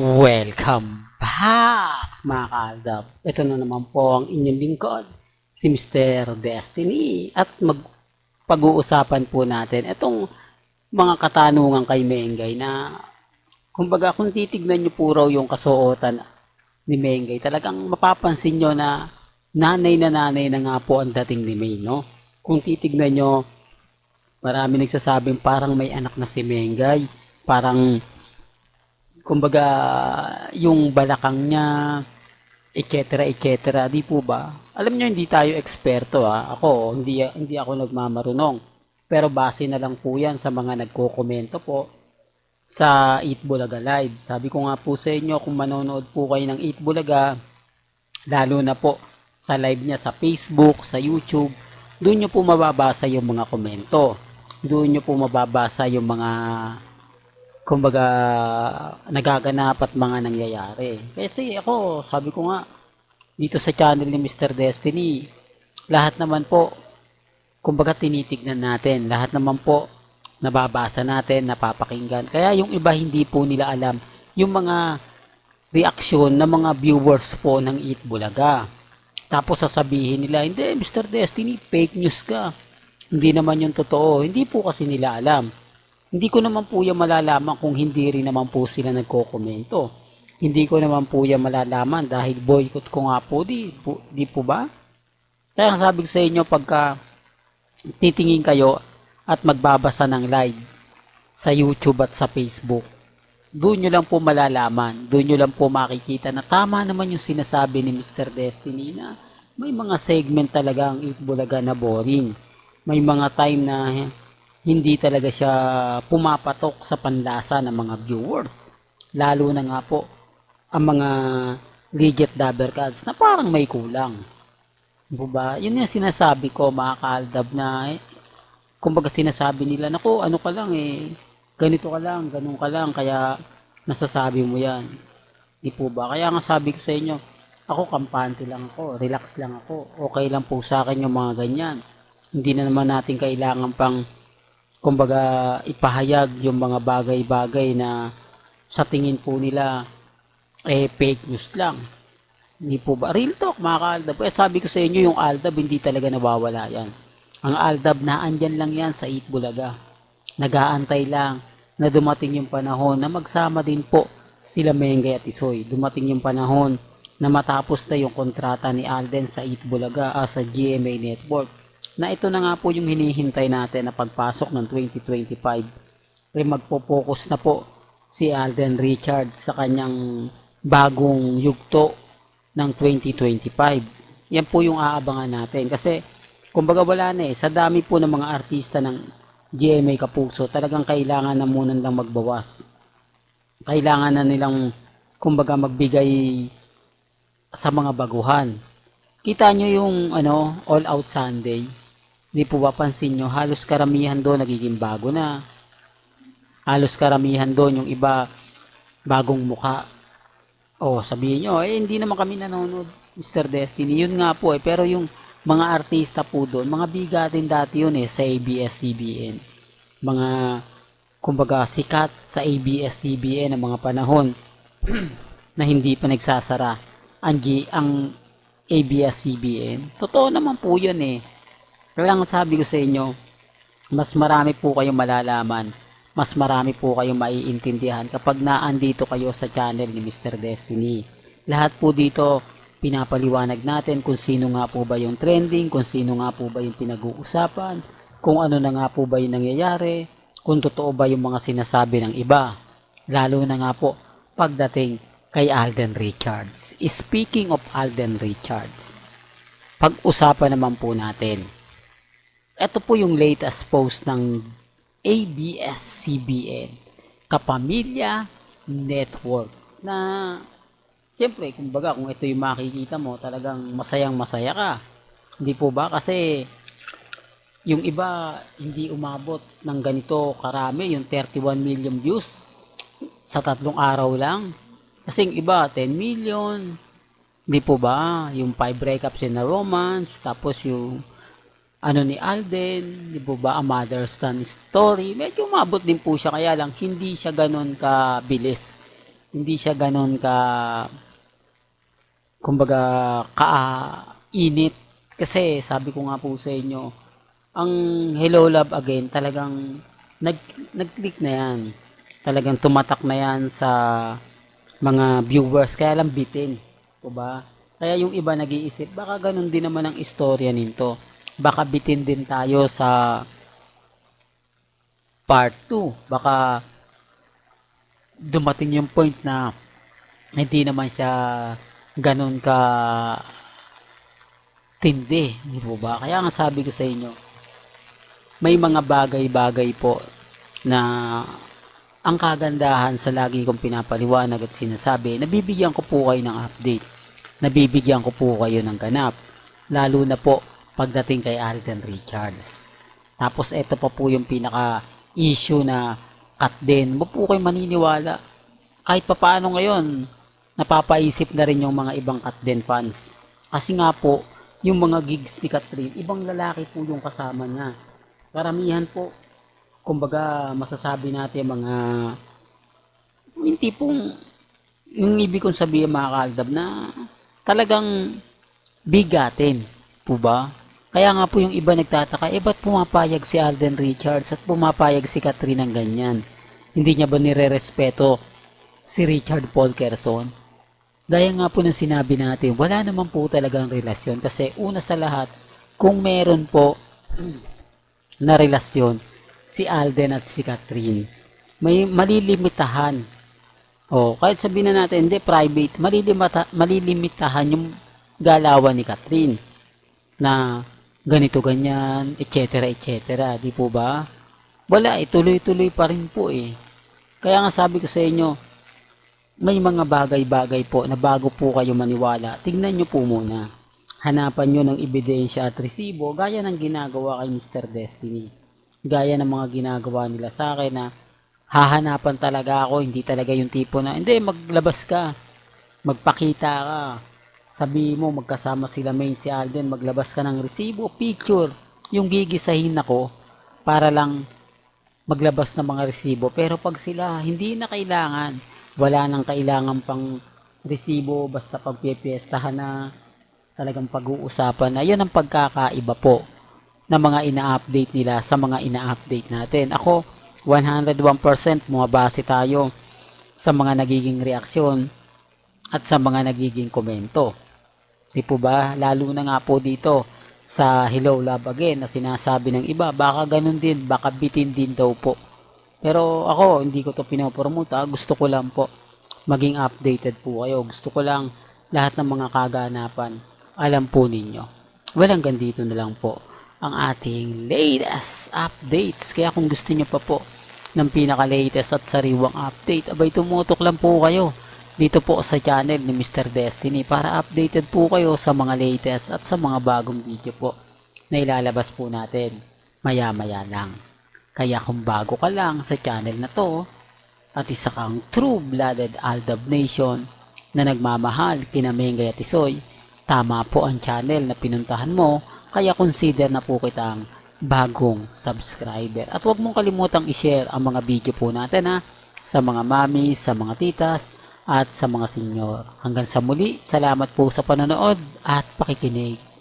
Welcome back, mga kaaldab. Ito na naman po ang inyong lingkod, si Mr. Destiny. At magpag-uusapan po natin itong mga katanungan kay Mengay na kumbaga kung titignan nyo po raw yung kasuotan ni Mengay, talagang mapapansin nyo na nanay na nanay na nga po ang dating ni May, no? Kung titignan nyo, marami nagsasabing parang may anak na si Mengay, parang kumbaga yung balakang niya etc etc di po ba? Alam niyo hindi tayo eksperto ha? Ako hindi hindi ako nagmamarunong. Pero base na lang po yan sa mga nagko-komento po sa Eat Bulaga Live. Sabi ko nga po sa inyo kung manonood po kayo ng Eat Bulaga lalo na po sa live niya sa Facebook sa YouTube doon niyo po mababasa yung mga komento. Doon niyo po mababasa yung mga kumbaga nagaganap at mga nangyayari. Kasi ako, sabi ko nga, dito sa channel ni Mr. Destiny, lahat naman po, kumbaga tinitignan natin, lahat naman po nababasa natin, napapakinggan. Kaya yung iba hindi po nila alam yung mga reaksyon ng mga viewers po ng Eat Bulaga. Tapos sasabihin nila, hindi, Mr. Destiny, fake news ka. Hindi naman yung totoo. Hindi po kasi nila alam. Hindi ko naman po yan malalaman kung hindi rin naman po sila nagko-komento. Hindi ko naman po yan malalaman dahil boycott ko nga po, di po, di po ba? Kaya ang sabi sa inyo, pagka titingin kayo at magbabasa ng live sa YouTube at sa Facebook, doon nyo lang po malalaman, doon nyo lang po makikita na tama naman yung sinasabi ni Mr. Destiny na may mga segment talaga ang Itbulaga na boring. May mga time na hindi talaga siya pumapatok sa panlasa ng mga viewers. Lalo na nga po ang mga legit dabber cards na parang may kulang. Diba? Yun yung sinasabi ko mga kaaldab na eh, kumbaga sinasabi nila, nako ano ka lang eh, ganito ka lang, ganun ka lang, kaya nasasabi mo yan. Di po ba? Kaya nga sabi ko sa inyo, ako kampante lang ako, relax lang ako, okay lang po sa akin yung mga ganyan. Hindi na naman natin kailangan pang kumbaga ipahayag yung mga bagay-bagay na sa tingin po nila eh fake news lang. Hindi po ba? Real talk mga ka-Aldab. Eh sabi ko sa inyo yung Aldab hindi talaga nawawala yan. Ang Aldab na andyan lang yan sa Eat Bulaga. Nagaantay lang na dumating yung panahon na magsama din po sila Mengay at Isoy. Dumating yung panahon na matapos na yung kontrata ni Alden sa Eat Bulaga ah, sa GMA Network na ito na nga po yung hinihintay natin na pagpasok ng 2025 ay magpo-focus na po si Alden Richards sa kanyang bagong yugto ng 2025. Yan po yung aabangan natin kasi kumbaga wala na eh sa dami po ng mga artista ng GMA Kapuso talagang kailangan na muna lang magbawas. Kailangan na nilang kumbaga magbigay sa mga baguhan. Kita nyo yung ano, All Out Sunday Di po ba pansin nyo, halos karamihan doon nagiging bago na. Halos karamihan doon yung iba bagong muka. O sabihin nyo, eh hindi naman kami nanonood Mr. Destiny. Yun nga po eh. Pero yung mga artista po doon, mga bigatin dati yun eh sa ABS-CBN. Mga kumbaga sikat sa ABS-CBN ng mga panahon na hindi pa nagsasara ang, ang ABS-CBN. Totoo naman po yun eh kaya lang sabi ko sa inyo, mas marami po kayong malalaman, mas marami po kayong maiintindihan kapag naandito kayo sa channel ni Mr. Destiny. Lahat po dito, pinapaliwanag natin kung sino nga po ba yung trending, kung sino nga po ba yung pinag-uusapan, kung ano na nga po ba yung nangyayari, kung totoo ba yung mga sinasabi ng iba. Lalo na nga po pagdating kay Alden Richards. Speaking of Alden Richards, pag-usapan naman po natin ito po yung latest post ng ABS-CBN, Kapamilya Network, na siyempre, kumbaga, kung ito yung makikita mo, talagang masayang masaya ka. Hindi po ba? Kasi yung iba hindi umabot ng ganito karami, yung 31 million views sa tatlong araw lang. Kasi yung iba, 10 million. Hindi po ba? Yung 5 breakups in a romance, tapos yung ano ni Alden, di ba ba, a mother's son story, medyo umabot din po siya, kaya lang hindi siya ganun kabilis. hindi siya ganon ka kumbaga kainit kasi sabi ko nga po sa inyo ang Hello Love Again talagang nag nag-click na yan talagang tumatak na yan sa mga viewers kaya lang bitin po ba? Kaya yung iba nag-iisip baka ganun din naman ang istorya nito. Baka bitin din tayo sa part 2 baka dumating yung point na hindi naman siya ganun ka tindi, di po ba? Kaya nga sabi ko sa inyo, may mga bagay-bagay po na ang kagandahan sa lagi kong pinapaliwanag at sinasabi, nabibigyan ko po kayo ng update. Nabibigyan ko po kayo ng ganap. Lalo na po pagdating kay Alden Richards. Tapos ito pa po yung pinaka issue na cut din. Huwag po kayo maniniwala. Kahit pa paano ngayon, napapaisip na rin yung mga ibang cut din fans. Kasi nga po, yung mga gigs ni Catherine, ibang lalaki po yung kasama niya. Karamihan po, kumbaga masasabi natin mga yung tipong yung ibig kong sabihin mga kaaldab na talagang bigatin po ba? Kaya nga po yung iba nagtataka, eh ba't pumapayag si Alden Richards at pumapayag si Catherine ng ganyan? Hindi niya ba nire-respeto si Richard Paul Kerson? Gaya nga po ng sinabi natin, wala naman po talagang relasyon kasi una sa lahat, kung meron po na relasyon si Alden at si Catherine, may malilimitahan. O, kahit sabihin na natin, hindi, private, malilimita, malilimitahan yung galawan ni Catherine na ganito ganyan, etc. etc. Di po ba? Wala, ituloy-tuloy pa rin po eh. Kaya nga sabi ko sa inyo, may mga bagay-bagay po na bago po kayo maniwala, tingnan nyo po muna. Hanapan nyo ng ebidensya at resibo gaya ng ginagawa kay Mr. Destiny. Gaya ng mga ginagawa nila sa akin na hahanapan talaga ako, hindi talaga yung tipo na, hindi, maglabas ka, magpakita ka, sabi mo magkasama sila main si Alden, maglabas ka ng resibo, picture, yung gigisahin ako para lang maglabas ng mga resibo. Pero pag sila hindi na kailangan, wala nang kailangan pang resibo, basta pagpipiestahan na talagang pag-uusapan na, yun ang pagkakaiba po na mga ina-update nila sa mga ina-update natin. Ako, 101% bumabase tayo sa mga nagiging reaksyon at sa mga nagiging komento. Di po ba? Lalo na nga po dito sa Hello Love Again na sinasabi ng iba, baka ganun din, baka bitin din daw po. Pero ako, hindi ko to pinopromote. ah. Gusto ko lang po maging updated po kayo. Gusto ko lang lahat ng mga kaganapan alam po ninyo. Well, hanggang na lang po ang ating latest updates. Kaya kung gusto nyo pa po ng pinaka-latest at sariwang update, abay tumutok lang po kayo dito po sa channel ni Mr. Destiny para updated po kayo sa mga latest at sa mga bagong video po na ilalabas po natin maya-maya lang. Kaya kung bago ka lang sa channel na to at isa kang true-blooded Aldab Nation na nagmamahal kina Mengay at Isoy, tama po ang channel na pinuntahan mo kaya consider na po kitang bagong subscriber. At huwag mong kalimutang i-share ang mga video po natin ha sa mga mami, sa mga titas, at sa mga senyor. Hanggang sa muli, salamat po sa panonood at pakikinig.